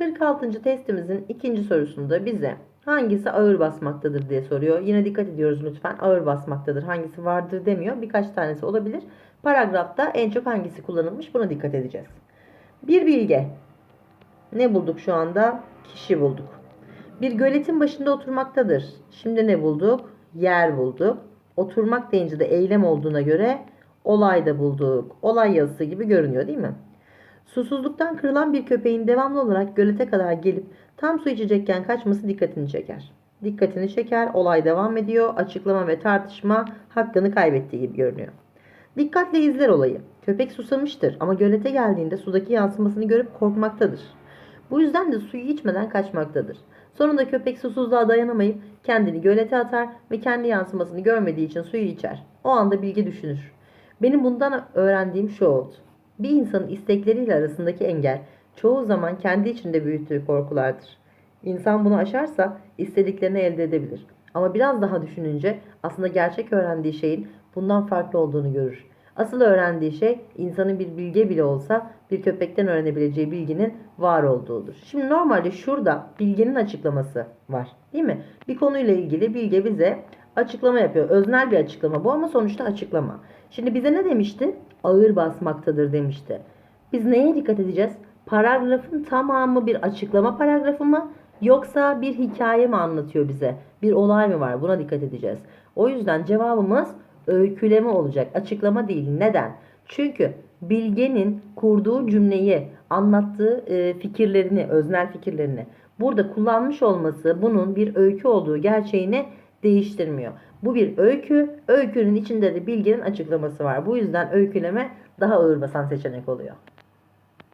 46. testimizin ikinci sorusunda bize hangisi ağır basmaktadır diye soruyor. Yine dikkat ediyoruz lütfen. Ağır basmaktadır. Hangisi vardır demiyor. Birkaç tanesi olabilir. Paragrafta en çok hangisi kullanılmış buna dikkat edeceğiz. Bir bilge. Ne bulduk şu anda? Kişi bulduk. Bir göletin başında oturmaktadır. Şimdi ne bulduk? Yer bulduk. Oturmak deyince de eylem olduğuna göre olay da bulduk. Olay yazısı gibi görünüyor değil mi? Susuzluktan kırılan bir köpeğin devamlı olarak gölete kadar gelip tam su içecekken kaçması dikkatini çeker. Dikkatini çeker, olay devam ediyor, açıklama ve tartışma hakkını kaybettiği gibi görünüyor. Dikkatle izler olayı. Köpek susamıştır ama gölete geldiğinde sudaki yansımasını görüp korkmaktadır. Bu yüzden de suyu içmeden kaçmaktadır. Sonunda köpek susuzluğa dayanamayıp kendini gölete atar ve kendi yansımasını görmediği için suyu içer. O anda bilgi düşünür. Benim bundan öğrendiğim şu oldu. Bir insanın istekleriyle arasındaki engel çoğu zaman kendi içinde büyüttüğü korkulardır. İnsan bunu aşarsa istediklerini elde edebilir. Ama biraz daha düşününce aslında gerçek öğrendiği şeyin bundan farklı olduğunu görür. Asıl öğrendiği şey insanın bir bilge bile olsa bir köpekten öğrenebileceği bilginin var olduğudur. Şimdi normalde şurada bilgenin açıklaması var değil mi? Bir konuyla ilgili bilge bize açıklama yapıyor. Öznel bir açıklama bu ama sonuçta açıklama. Şimdi bize ne demişti? Ağır basmaktadır demişti. Biz neye dikkat edeceğiz? Paragrafın tamamı bir açıklama paragrafı mı? Yoksa bir hikaye mi anlatıyor bize? Bir olay mı var? Buna dikkat edeceğiz. O yüzden cevabımız öyküleme olacak. Açıklama değil. Neden? Çünkü bilgenin kurduğu cümleyi, anlattığı e, fikirlerini, öznel fikirlerini burada kullanmış olması bunun bir öykü olduğu gerçeğini değiştirmiyor. Bu bir öykü. Öykünün içinde de bilginin açıklaması var. Bu yüzden öyküleme daha ağır basan seçenek oluyor.